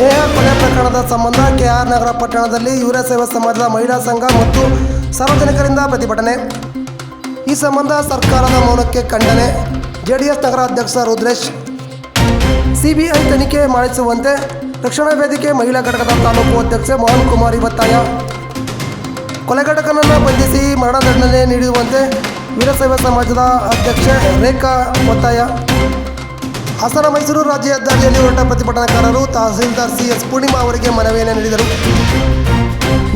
ನೇಹ ಕೊಲೆ ಪ್ರಕರಣದ ಸಂಬಂಧ ಕೆಆರ್ ನಗರ ಪಟ್ಟಣದಲ್ಲಿ ಸೇವಾ ಸಮಾಜದ ಮಹಿಳಾ ಸಂಘ ಮತ್ತು ಸಾರ್ವಜನಿಕರಿಂದ ಪ್ರತಿಭಟನೆ. ಈ ಸಂಬಂಧ ಸರ್ಕಾರದ ಮೌನಕ್ಕೆ ಖಂಡನೆ. ಜೆಡಿಎಸ್ ನಗರ ಅಧ್ಯಕ್ಷ ರುದ್ರೇಶ್. ಸಿಬಿಐ ತನಿಖೆ ಮಾಡಿಸುವಂತೆ ರಕ್ಷಣಾ ವೇದಿಕೆ ಮಹಿಳಾ ಘಟಕದ ತಾಲೂಕು ಅಧ್ಯಕ್ಷೆ ಮೋಹನ್ ಕುಮಾರಿ ಒತ್ತಾಯ. ಕೊಲೆಗಡಕನನ್ನು ಬಂಧಿಸಿ ಮರಣದಂಡನೆ ನೀಡುವಂತೆ ವೀರಶೈವ ಸಮಾಜದ ಅಧ್ಯಕ್ಷೆ ರೇಖಾ ಒತ್ತಾಯ. ಹಾಸನ ಮೈಸೂರು ರಾಜ್ಯ ಹೆದ್ದಾರಿಯಲ್ಲಿ ಹೊರಟ ಪ್ರತಿಭಟನಾಕಾರರು ತಹಸೀಲ್ದಾರ್ ಸಿ ಎಸ್ ಪೂರ್ಣಿಮಾ ಅವರಿಗೆ ಮನವಿಯನ್ನು ನೀಡಿದರು.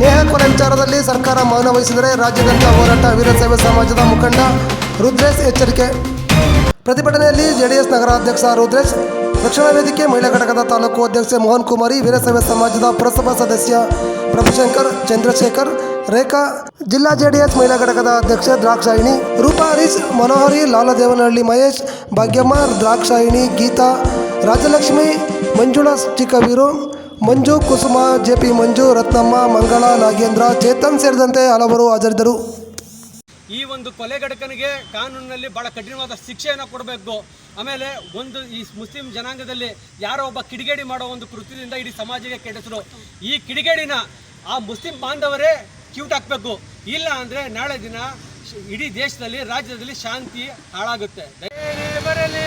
ನೇಹ ಕೊಲೆ ವಿಚಾರದಲ್ಲಿ ಸರ್ಕಾರ ಮೌನ ವಹಿಸಿದರೆ ರಾಜ್ಯದಂತ ಹೋರಾಟ ವೀರಸೈವ ಸಮಾಜದ ಮುಖಂಡ ರುದ್ರೇಶ್ ಎಚ್ಚರಿಕೆ. ಪ್ರತಿಭಟನೆಯಲ್ಲಿ ಜೆಡಿಎಸ್ ನಗರಾಧ್ಯಕ್ಷ ರುದ್ರೇಶ್, ರಕ್ಷಣಾ ವೇದಿಕೆ ಮಹಿಳಾ ಘಟಕದ ತಾಲೂಕು ಅಧ್ಯಕ್ಷೆ ಮೋಹನ್ ಕುಮಾರಿ, ವೀರಸೈವ ಸಮಾಜದ ಪುರಸಭಾ ಸದಸ್ಯ ಪ್ರಭುಶಂಕರ್, ಚಂದ್ರಶೇಖರ್ ರೇಖಾ, ಜಿಲ್ಲಾ ಜೆಡಿಎಸ್ ಮಹಿಳಾ ಘಟಕದ ಅಧ್ಯಕ್ಷ ದ್ರಾಕ್ಷಾಯಿಣಿ ರೂಪಾ ಹರೀಶ್ ಮನೋಹರಿ ಲಾಲದೇವನಹಳ್ಳಿ ಮಹೇಶ್, ಭಾಗ್ಯಮ್ಮ, ದ್ರಾಕ್ಷಾಯಿಣಿ, ಗೀತಾ, ರಾಜಲಕ್ಷ್ಮಿ, ಮಂಜುಳಾ ಚಿಕ್ಕವೀರು ಮಂಜು ಕುಸುಮ ಜೆ ಪಿ ಮಂಜು, ರತ್ನಮ್ಮ, ಮಂಗಳ, ನಾಗೇಂದ್ರ, ಚೇತನ್ ಸೇರಿದಂತೆ ಹಲವರು ಹಾಜರಿದ್ದರು. ಈ ಒಂದು ಕೊಲೆಗಡಕನಿಗೆ ಕಾನೂನಿನಲ್ಲಿ ಬಹಳ ಕಠಿಣವಾದ ಶಿಕ್ಷೆಯನ್ನು ಕೊಡಬೇಕು. ಆಮೇಲೆ ಒಂದು ಈ ಮುಸ್ಲಿಂ ಜನಾಂಗದಲ್ಲಿ ಯಾರೋ ಒಬ್ಬ ಕಿಡಿಗೇಡಿ ಮಾಡೋ ಒಂದು ಕೃತ್ಯದಿಂದ ಇಡೀ ಸಮಾಜಕ್ಕೆ ಕೆಡಿಸರು. ಈ ಕಿಡಿಗೇಡಿನ ಆ ಮುಸ್ಲಿಂ ಬಾಂಧವರೇ ಕ್ಯೂಟ್ ಹಾಕಬೇಕು ಇಲ್ಲ ಅಂದರೆ ನಾಳೆ ದಿನ ಇಡೀ ದೇಶದಲ್ಲಿ ರಾಜ್ಯದಲ್ಲಿ ಶಾಂತಿ ಹಾಳಾಗುತ್ತೆ. ಬರಲಿ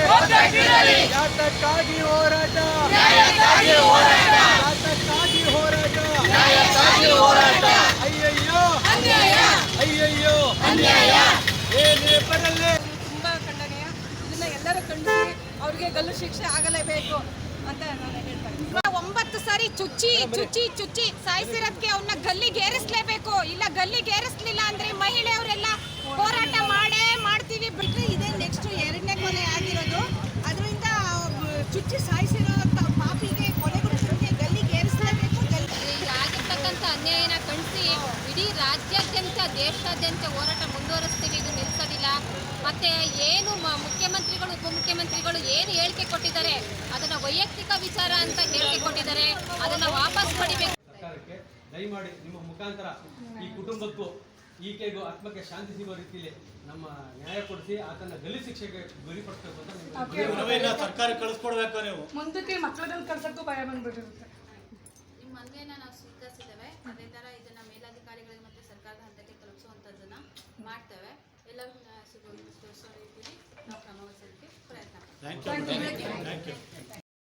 ಹೋರಾಟ? ಹೋರಾಟ. ಅಯ್ಯಯ್ಯೋ. ಅಯ್ಯಯ್ಯೋ. ಏನೇ ಬರಲಿ. ತುಂಬ ಖಂಡನೀಯ. ಇದನ್ನ ಎಲ್ಲರೂ ಖಂಡಿಸಿ ಅವ್ರಿಗೆ ಗಲ್ಲು ಶಿಕ್ಷೆ ಆಗಲೇಬೇಕು ಅಂತ ನಾನು ಹೇಳ್ತಾರೆ ಒಂಬತ್ತು ಸಾರಿ ಚುಚ್ಚಿ ಚುಚ್ಚಿ ಚುಚ್ಚಿ ಸಾಯಿಸಿರೋದಕ್ಕೆ ಅವನ್ನ ಗಲ್ಲಿಗೆ ಏರಿಸ್ಲೇಬೇಕು ಇಲ್ಲ ಗಲ್ಲಿಗೆ ಏರಿಸ್ಲಿಲ್ಲ ಅಂದ್ರೆ ಮಹಿಳೆಯವರೆಲ್ಲ ಹೋರಾಟ ಮಾಡೇ ಮಾಡ್ತೀವಿ ಬಿಟ್ಟರೆ ಇದೇ ನೆಕ್ಸ್ಟ್ ಎರಡನೇ ಕೊನೆ ಆಗಿರೋದು. ಅದರಿಂದ ಚುಚ್ಚಿ ಸಾಯಿಸಿರೋ ಪಾಪಿಗೆ ಕೊಲೆಗೊಳಿಸೋದಕ್ಕೆ ಗಲ್ಲಿಗೆ ಏರಿಸಲೇಬೇಕು ಗಲ್ಲಿ ಆಗಿರ್ತಕ್ಕಂಥ ಅನ್ಯಾಯನ ಖಂಡಿಸಿ ಇಡೀ ರಾಜ್ಯಾದ್ಯಂತ, ದೇಶಾದ್ಯಂತ ಹೋರಾಟ ಮುಂದುವರಿಸ್ತೀವಿ, ಇದು ನಿಲ್ಸೋದಿಲ್ಲ. ಮತ್ತೆ ಏನು ಮುಖ್ಯಮಂತ್ರಿಗಳು, ಉಪಮುಖ್ಯಮಂತ್ರಿಗಳು ಏನು ಹೇಳಿಕೆ ಕೊಟ್ಟಿದ್ದಾರೆ, ಅದನ್ನ ವೈಯಕ್ತಿಕ ವಿಚಾರ ಅಂತ ಹೇಳಿಕೆ ಕೊಟ್ಟಿದ್ದಾರೆ, ಅದನ್ನ ವಾಪಸ್ ಪಡಿಬೇಕು ದಯಮಾಡಿ ನಿಮ್ಮ ಮುಖಾಂತರ ಈ ಕುಟುಂಬಕ್ಕೂ ಈಕೆಗೂ ಆತ್ಮಕ್ಕೆ ಶಾಂತಿ ಸಿಗುವ ರೀತಿಯಲ್ಲಿ ನಮ್ಮ ನ್ಯಾಯ ಕೊಡಿಸಿ ಆತನ ಗಲಿ ಶಿಕ್ಷೆಗೆ ಗುರಿಪಡಿಸಬೇಕು ಅಂತ ನಿಮ್ಗೆ ಸರ್ಕಾರಕ್ಕೆ ಕಳಿಸ್ಕೊಡ್ಬೇಕು ನೀವು. ಮುಂದಕ್ಕೆ ಮಕ್ಕಳನ್ನ ಕಳ್ಸಕ್ಕೂ ಭಯ ಬಂದ್ಬಿಟ್ಟಿರುತ್ತೆ. ನಿಮ್ಮ ಮನವಿಯನ್ನ ನಾವು ಸ್ವೀಕರಿಸಿದ್ದೇವೆ. ಅದೇ ತರ ಇದನ್ನ ಮೇಲಾಧಿಕಾರಿಗಳಿಗೆ ಮತ್ತೆ ಸರ್ಕಾರದ ಹಂತಕ್ಕೆ ತಲುಪಿಸುವಂಥದ್ದನ್ನ ಮಾಡ್ತೇವೆ. ಎಲ್ಲರಿಗೂ ಸಿಗೋ ಸಿಗೋ ರೀತಿಯಲ್ಲಿ ನಾವು ಕ್ರಮ ಪ್ರಯತ್ನ